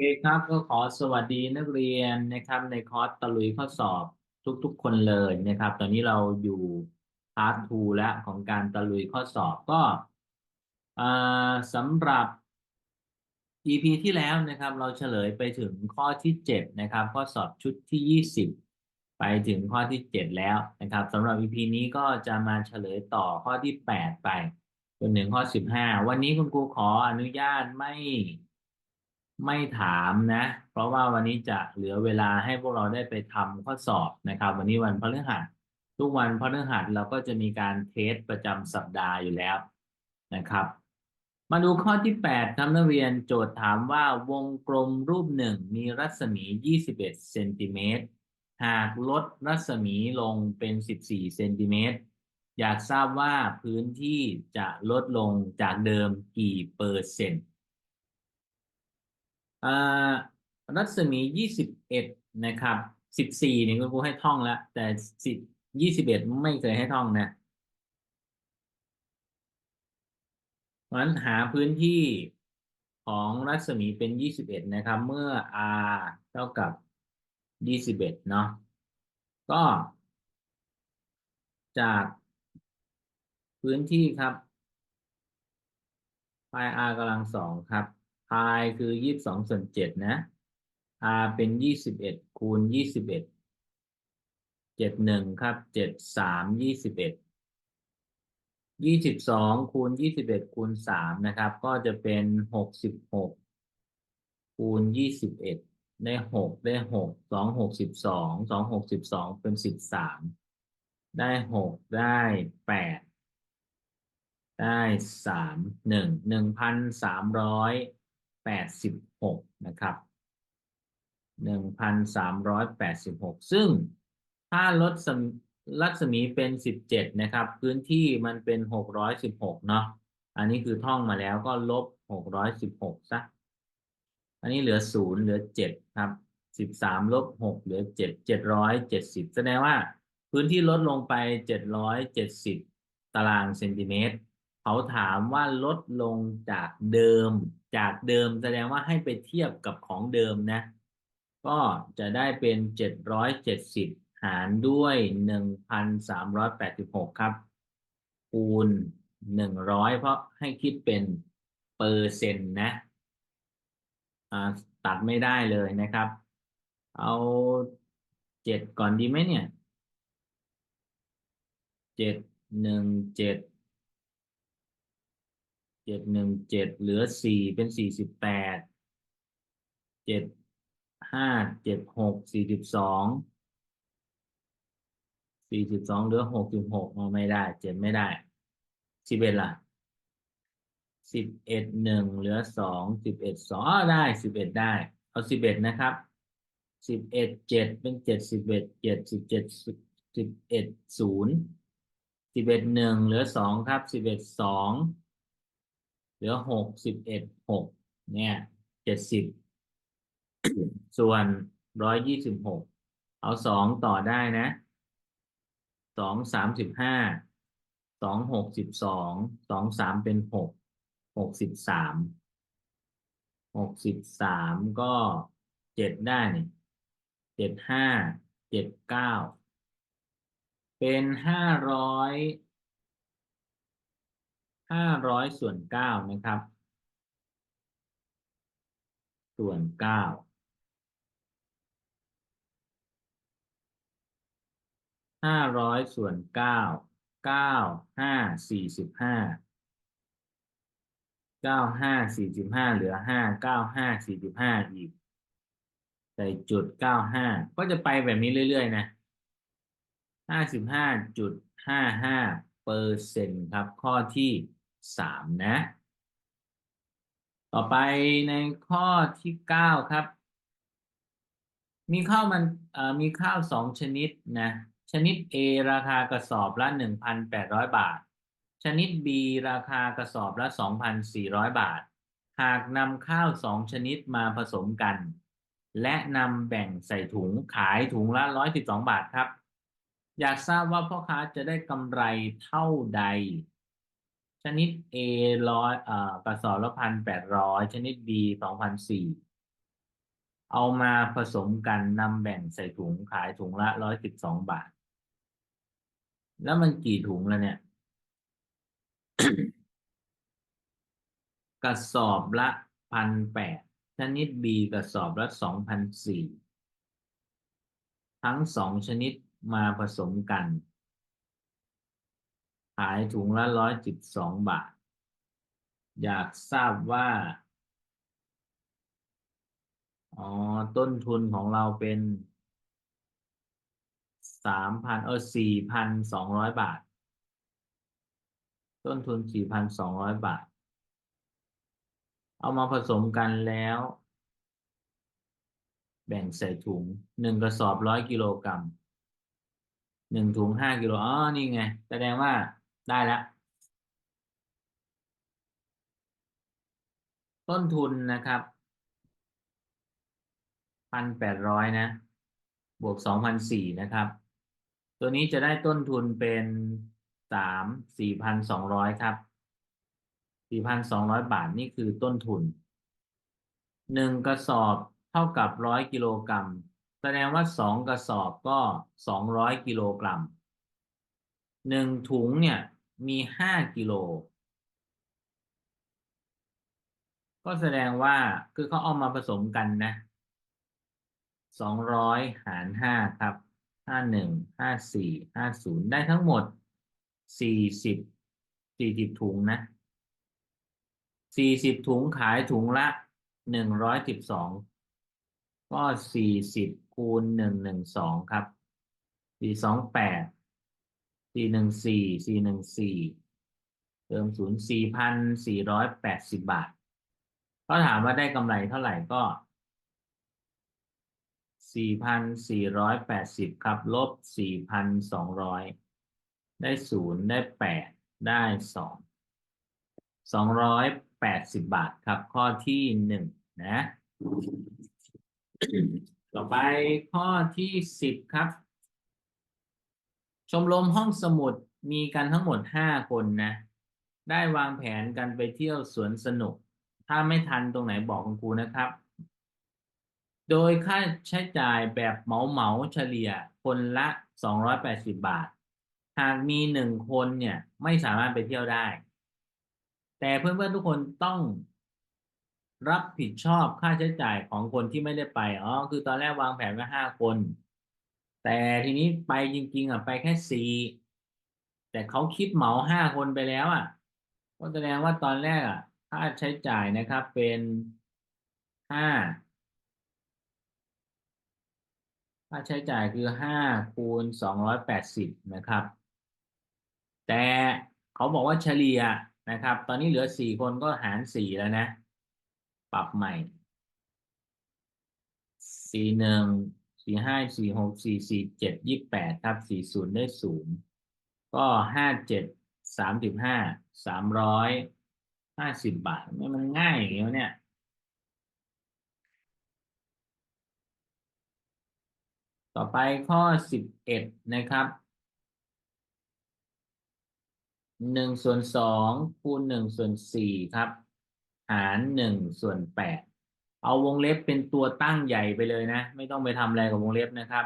คครับก็ขอสวัสดีนักเรียนนะครับในคอร์สตะลุยข้อสอบทุกๆ คนเลยนะครับ ตอนนี้เราอยู่พาร์ททูแล้วของการตะลุยข้อสอบก็สำหรับ EP ที่แล้วนะครับ เราเฉลยไปถึงข้อที่ 7 นะครับ ข้อสอบชุดที่ 20 ไปถึงข้อที่ 7 แล้วนะครับสำหรับ EP นี้ก็จะมาเฉลยต่อข้อที่ 8 ไปจนถึงข้อ 15 วันนี้คุณครูขออนุญาตไม่ ไม่ถามนะ เพราะว่าวันนี้จะเหลือเวลาให้พวกเราได้ไปทำข้อสอบนะครับ วันนี้วันพฤหัสทุกวันพฤหัสเราก็จะมีการเทสประจำสัปดาห์อยู่แล้วนะครับ มาดูข้อที่ 8ครับนักเรียนโจทย์ถามว่าวงกลมรูปหนึ่งมีรัศมี 21 เซนติเมตร หากลดรัศมีลงเป็น 14 เซนติเมตร อยากทราบว่าพื้นที่จะลดลงจากเดิมกี่เปอร์เซ็นต์ รัศมียี่สิบเอ็ดนะครับสิบสี่นี่คุณครูให้ท่องแล้ว แต่สิบยี่สิบเอ็ดไม่เคยให้ท่องนะเพราะฉะนั้นหาพื้นที่ของรัศมีเป็นยี่สิบเอ็ดนะครับ เมื่อ r เท่ากับยี่สิบเอ็ดเนาะก็จากพื้นที่ครับ π r กำลังสองครับ พายคือยี่สิบสองส่วนเจ็ดนะ r เป็นยี่สิบเอ็ดคูณยี่สิบเอ็ดเจ็ดหนึ่งครับเจ็ดสามยี่สิบเอ็ดยี่สิบสองคูณยี่สิบเอ็ดคูณสามนะครับ ก็จะเป็นหกสิบหกคูณยี่สิบเอ็ดได้หกได้หกสองหกสิบสองสองหกสิบสองเป็นสิบสามได้หกได้แปดได้สามหนึ่งหนึ่งพันสามร้อย แปดสิบหกนะครับหนึ่งพันสามร้อยแปดสิบหกซึ่งถ้าลดรัศมีเป็นสิบเจ็ดนะครับ พื้นที่มันเป็นหกร้อยสิบหกเนาะอันนี้คือท่องมาแล้วก็ลบหกร้อยสิบหกซะอันนี้เหลือศูนย์เหลือเจ็ดครับสิบสามลบหกเหลือเจ็ดเจ็ดร้อยเจ็ดสิบแสดงว่าพื้นที่ลดลงไปเจ็ดร้อยเจ็ดสิบตารางเซนติเมตร เขาถามว่าลดลงจากเดิม จากเดิมแสดงว่าให้ไปเทียบกับของเดิมนะ ก็จะได้เป็นเจ็ดร้อยเจ็ดสิบหารด้วยหนึ่งพันสามร้อยแปดสิบหกครับ คูณหนึ่งร้อยเพราะให้คิดเป็นเปอร์เซ็นต์นะตัดไม่ได้เลยนะครับ เอาเจ็ดก่อนดีไหมเนี่ย เจ็ดหนึ่งเจ็ด จ็ดหนึ่งเจ็ดเหลือสี่เป็นสี่สิบแปดเจ็ดห้าเจ็ดหกสี่สิบสองสี่สิบสองเหลือหกสิบหกไม่ได้เจ็ดไม่ได้สิบเอ็ดล่ะสิบเอ็ดหนึ่งเหลือสองสิบเอ็ดสองได้สิบเอ็ดได้ เอาสิบเอ็ดนะครับสิบเอ็ดเจ็ดเป็นเจ็ดสิบเอ็ดเจ็ดสิบเจ็ดสิบเอ็ดศูนย์สิบเอ็ดหนึ่งเหลือสองครับสิบเอ็ดสอง เหลือหกสิบเอ็ดหกเนี่ยเจ็ดสิบส่วนร้อยยี่สิบหกเอาสองต่อได้นะสองสามสิบห้าสองหกสิบสองสองสามเป็นหกหกสิบสามหกสิบสามก็เจ็ดได้นี่เจ็ดห้าเจ็ดเก้าเป็นห้าร้อย ห้าร้อยส่วนเก้านะครับ ส่วนเก้าห้าร้อยส่วนเก้าเก้าห้าสี่สิบห้าเก้าห้าสี่สิบห้าเหลือห้าเก้าห้าสี่สิบห้าอีกใส่จุดเก้าห้าก็จะไปแบบนี้เรื่อยๆนะห้าสิบห้าจุดห้าห้าเปอร์เซ็นต์ครับข้อที่ สามนะ ต่อไปในข้อที่เก้าครับ มีข้าวมันมีข้าวสองชนิดนะ ชนิด A ราคากระสอบละหนึ่งพันแปดร้อยบาท ชนิด B ราคากระสอบละสองพันสี่ร้อยบาท หากนำข้าวสองชนิดมาผสมกัน และนำแบ่งใส่ถุงขายถุงละร้อยสิบสองบาทครับ อยากทราบว่าพ่อค้าจะได้กำไรเท่าใด ชนิด A ร้อยเอ่อกระสอบละพันแปดร้อยชนิด B สองพันสี่เอามาผสมกันนำแบ่งใส่ถุงขายถุงละร้อยสิบสองบาท แล้วมันกี่ถุงแล้วเนี่ย กระสอบละพันแปดชนิด B กระสอบละสองพันสี่ทั้งสองชนิดมาผสมกันายถุงละร้อยสิบสองบาท อยากทราบว่า อ๋อ ต้นทุนของเราเป็นสามพันเออสี่พันสองร้อยบาท ต้นทุนสี่พันสองร้อยบาท เอามาผสมกันแล้ว แบ่งใส่ถุงหนึ่งกระสอบร้อยกิโลกรัมหนึ่งถุงห้ากิโลอ๋อนี่ไง แสดงว่า ได้แล้ว ต้นทุนนะครับพันแปดร้อยนะ บวกสองพันสี่นะครับ ตัวนี้จะได้ต้นทุนเป็นสามสี่พันสองร้อยครับสี่พันสองร้อยบาทนี่คือต้นทุนหนึ่งกระสอบเท่ากับร้อยกิโลกรัม แสดงว่าสองกระสอบก็สองร้อยกิโลกรัมหนึ่งถุงเนี่ย มีห้ากิโล ก็แสดงว่าคือเขาเอามาผสมกันนะสองร้อยหารห้าครับห้าหนึ่งห้าสี่ห้าศูนย์ได้ทั้งหมดสี่สิบสี่สิบถุงนะสี่สิบถุงขายถุงละหนึ่งร้อยสิบสองก็สี่สิบคูณหนึ่งหนึ่งสองครับสี่สองแปด สี่หนึ่งสี่สี่หนึ่งสี่เติมศูนย์สี่พันสี่ร้อยแปดสิบบาทก็ถามว่าได้กำไรเท่าไหร่ก็สี่พันสี่ร้อยแปดสิบครับ ลบสี่พันสองร้อยได้ศูนย์ได้แปดได้สองสองร้อยแปดสิบบาทครับ ข้อที่หนึ่งนะ ต่อไปข้อที่สิบครับ ชมรมห้องสมุดมีกันทั้งหมดห้าคนนะ ได้วางแผนกันไปเที่ยวสวนสนุก ถ้าไม่ทันตรงไหนบอกคุณครูนะครับ โดยค่าใช้จ่ายแบบเหมาเหมาเฉลี่ยคนละ 280 บาท หากมีหนึ่งคนเนี่ยไม่สามารถไปเที่ยวได้ แต่เพื่อนๆทุกคนต้องรับผิดชอบค่าใช้จ่ายของคนที่ไม่ได้ไป อ๋อ คือตอนแรกวางแผนไว้ห้าคน แต่ทีนี้ไปจริง ๆอะไปแค่สี่แต่เขาคิดเหมาห้าคนไปแล้วอะก็แสดงว่าตอนแรกอะค่าใช้จ่ายนะครับเป็นห้าค่าใช้จ่ายคือห้าคูณสองร้อยแปดสิบนะครับ แต่เขาบอกว่าเฉลี่ยนะครับ ตอนนี้เหลือสี่คนก็หารสี่แล้วนะ ปรับใหม่สี่หนึ่ง สี่ห้าสี่หกสี่สี่เจ็ดยี่แปดครับสี่ศูนย์ได้ศูนย์ก็ห้าเจ็ดสามสิบห้าสามร้อยห้าสิบบาทมันง่ายอย่างเงี้ยเนี่ยต่อไปข้อสิบเอ็ดนะครับหนึ่งส่วนสองคูณหนึ่งส่วนสี่ครับ หารหนึ่งส่วนแปด เอาวงเล็บเป็นตัวตั้งใหญ่ไปเลยนะ ไม่ต้องไปทำอะไรกับวงเล็บนะครับ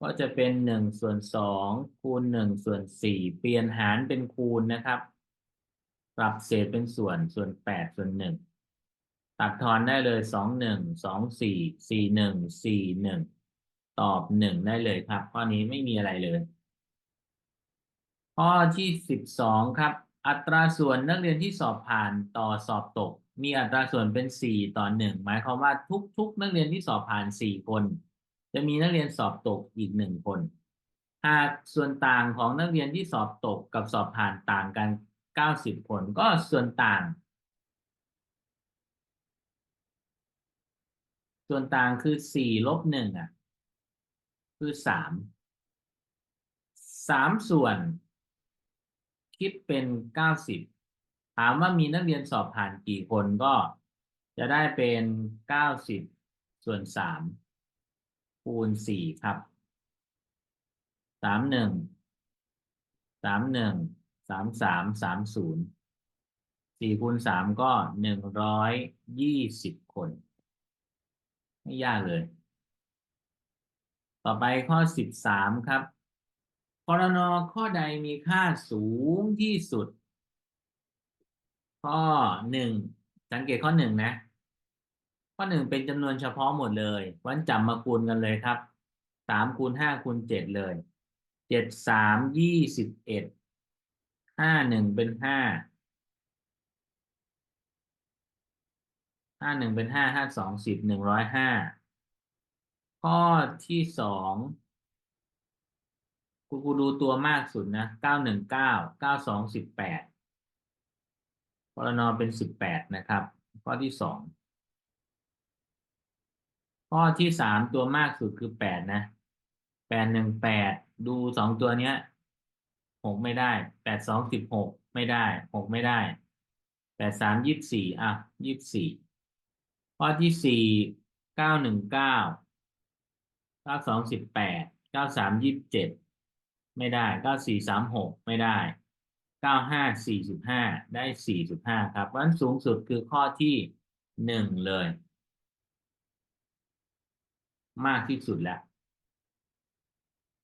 ก็จะเป็นหนึ่งส่วนสองคูณหนึ่งส่วนสี่เปลี่ยนหารเป็นคูณนะครับ ปรับเศษเป็นส่วนส่วนแปดส่วนหนึ่งตัดทอนได้เลยสองหนึ่งสองสี่สี่หนึ่งสี่หนึ่งตอบหนึ่งได้เลยครับ ข้อนี้ไม่มีอะไรเลย ข้อที่สิบสองครับ อัตราส่วนนักเรียนที่สอบผ่านต่อสอบตก มีอัตราส่วนเป็นสี่ต่อหนึ่งหมายความว่าทุก ๆ นักเรียนที่สอบผ่านสี่คน จะมีนักเรียนสอบตกอีกหนึ่งคน หากส่วนต่างของนักเรียนที่สอบตกกับสอบผ่านต่างกันเก้าสิบคน ก็ส่วนต่าง ส่วนต่างคือสี่ลบหนึ่งอะ คือสามสามส่วน คิดเป็นเก้าสิบถามว่ามีนักเรียนสอบผ่านกี่คนก็จะได้เป็นเก้าสิบส่วนสามคูณสี่ครับสามหนึ่งสามหนึ่งสามสามสามศูนย์สี่คูณสามก็หนึ่งร้อยยี่สิบคน ไม่ยากเลย ต่อไปข้อสิบสามครับพรนข้อใดมีค่าสูงที่สุด ข้อหนึ่งสังเกตข้อหนึ่งนะ ข้อหนึ่งเป็นจำนวนเฉพาะหมดเลยวันจับมาคูณกันเลยครับสามคูณห้าคูณเจ็ดเลยเจ็ดสามยี่สิบเอ็ดห้าหนึ่งเป็นห้าห้าหนึ่งเป็นห้าห้าสองสิบหนึ่งร้อยห้าข้อที่สองกูกูดูตัวมากสุดนะเก้าหนึ่งเก้าเก้าสองสิบแปด พรนเป็นสิบแปดนะครับ ข้อที่สองข้อที่สามตัวมากสุดคือแปดนะแปดหนึ่งแปดดูสองตัวเนี้ยหกไม่ได้แปดสองสิบหกไม่ได้หกไม่ได้แปดสามยี่สิบสี่อะยี่สิบสี่ข้อที่สี่เก้าหนึ่งเก้าเก้าสองสิบแปดเก้าสามยี่สิบเจ็ดไม่ได้เก้าสี่สามหกไม่ได้ ก้าห้าสี่สิบห้าได้สี่สิบห้าครับเพราะฉะนั้นสูงสุดคือข้อที่หนึ่งเลย มากที่สุดแล้ว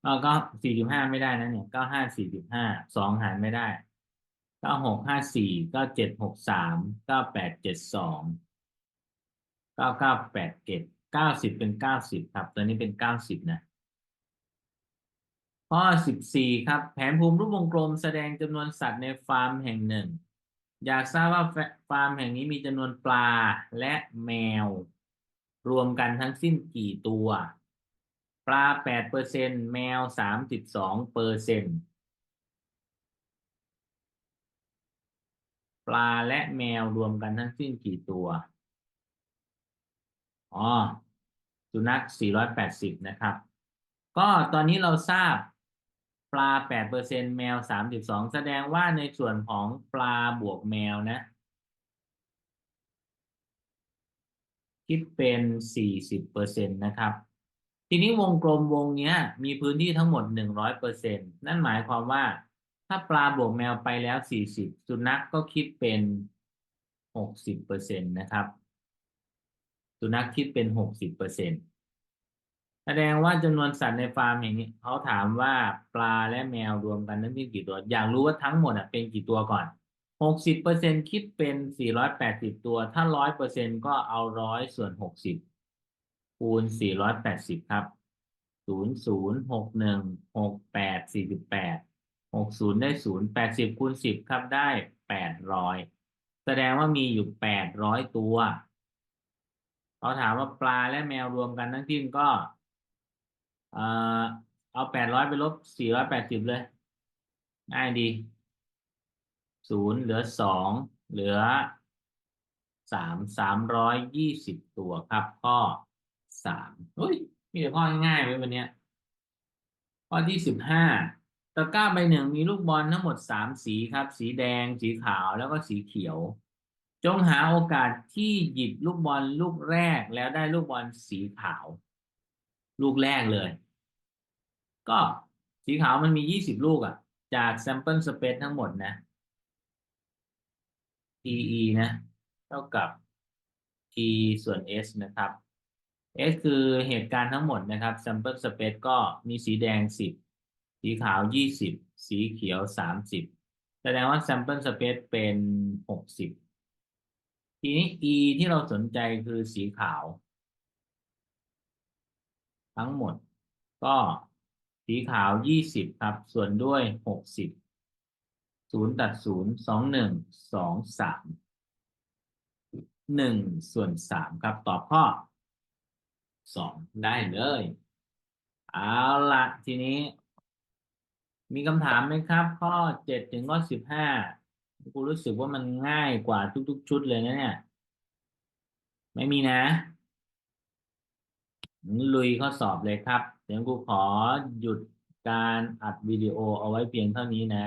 เออก็สี่สิบห้าไม่ได้นะเนี่ยเก้าห้าสี่สิบห้าสองหารไม่ได้เก้าหกห้าสี่เก้าเจ็ดหกสามเก้าแปดเจ็ดสองเก้าเก้าแปดเจ็ดเก้าสิบเป็นเก้าสิบครับ ตัวนี้เป็นเก้าสิบนะ ข้อสิบสี่ครับ แผนภูมิรูปวงกลมแสดงจำนวนสัตว์ในฟาร์มแห่งหนึ่ง อยากทราบว่าฟาร์มแห่งนี้มีจำนวนปลาและแมว รวมกันทั้งสิ้นกี่ตัว ปลาแปดเปอร์เซ็นแมวสามสิบสองเปอร์เซ็นปลาและแมวรวมกันทั้งสิ้นกี่ตัว อ๋อ สุนัข 480 นะครับ ก็ตอนนี้เราทราบ ปลา8%แมว32แสดงว่าในส่วนของปลาบวกแมวนะ คิดเป็น40%นะครับ ทีนี้วงกลมวงเนี้ยมีพื้นที่ทั้งหมด100%นั่นหมายความว่า ถ้าปลาบวกแมวไปแล้ว40สุนัขกก็คิดเป็น60%นะครับ สุนัขคิดเป็น60% แสดงว่าจำนวนสัตว์ในฟาร์มอย่างนี้เขาถามว่าปลาและแมวรวมกันนั้นมีกี่ตัว อยากรู้ว่าทั้งหมดอะเป็นกี่ตัวก่อนหกสิบเปอร์เซ็นคิดเป็นสี่ร้อยแปดสิบตัว ถ้าร้อยเปอร์เซ็นก็เอาร้อยส่วนหกสิบคูณสี่ร้อยแปดสิบครับศูนย์ศูนย์หกหนึ่งหกแปดสี่สิบแปดหกศูนย์ได้ศูนย์แปดสิบคูณสิบครับได้แปดร้อยแสดงว่ามีอยู่แปดร้อยตัวเขาถามว่าปลาและแมวรวมกันทั้งที่ก็ เอ่อเอาแปดร้อยไปลบสี่ร้อยแปดสิบเลย ง่ายดีศูนย์เหลือสองเหลือสามสามร้อยยี่สิบตัวครับข้อสามเฮ้ย มีแต่ข้อง่ายๆไว้วันนี้ข้อที่สิบห้าตะกร้าใบหนึ่งมีลูกบอลทั้งหมดสามสีครับ สีแดง สีขาวแล้วก็สีเขียว จงหาโอกาสที่หยิบลูกบอลลูกแรกแล้วได้ลูกบอลสีขาว ลูกแรกเลย ก็สีขาวมันมียี่สิบลูกอะ่ะ จาก sample space ทั้งหมดนะ TE นะ เท่ากับ T ส่วน S นะครับ S คือเหตุการณ์ทั้งหมดนะครับ sample space ก็มีสีแดงสิบสีขาวยี่สิบสีเขียวสามสิบแสดงว่า sample space เป็นหกสิบทีนี้ E ที่เราสนใจคือสีขาว ทั้งหมด ก็สีขาวยี่สิบครับ ส่วนด้วยหกสิบศูนย์ตัดศูนย์สองหนึ่งสองสามหนึ่งส่วนสามครับ ตอบข้อสองได้เลย เอาละทีนี้ มีคำถามไหมครับ ข้อเจ็ดถึงข้อสิบห้ากูรู้สึกว่ามันง่ายกว่าทุก ๆ ชุดเลยนะเนี่ย ไม่มีนะ ลุยข้อสอบเลยครับ เดี๋ยวกูขอหยุดการอัดวิดีโอเอาไว้เพียงเท่านี้นะ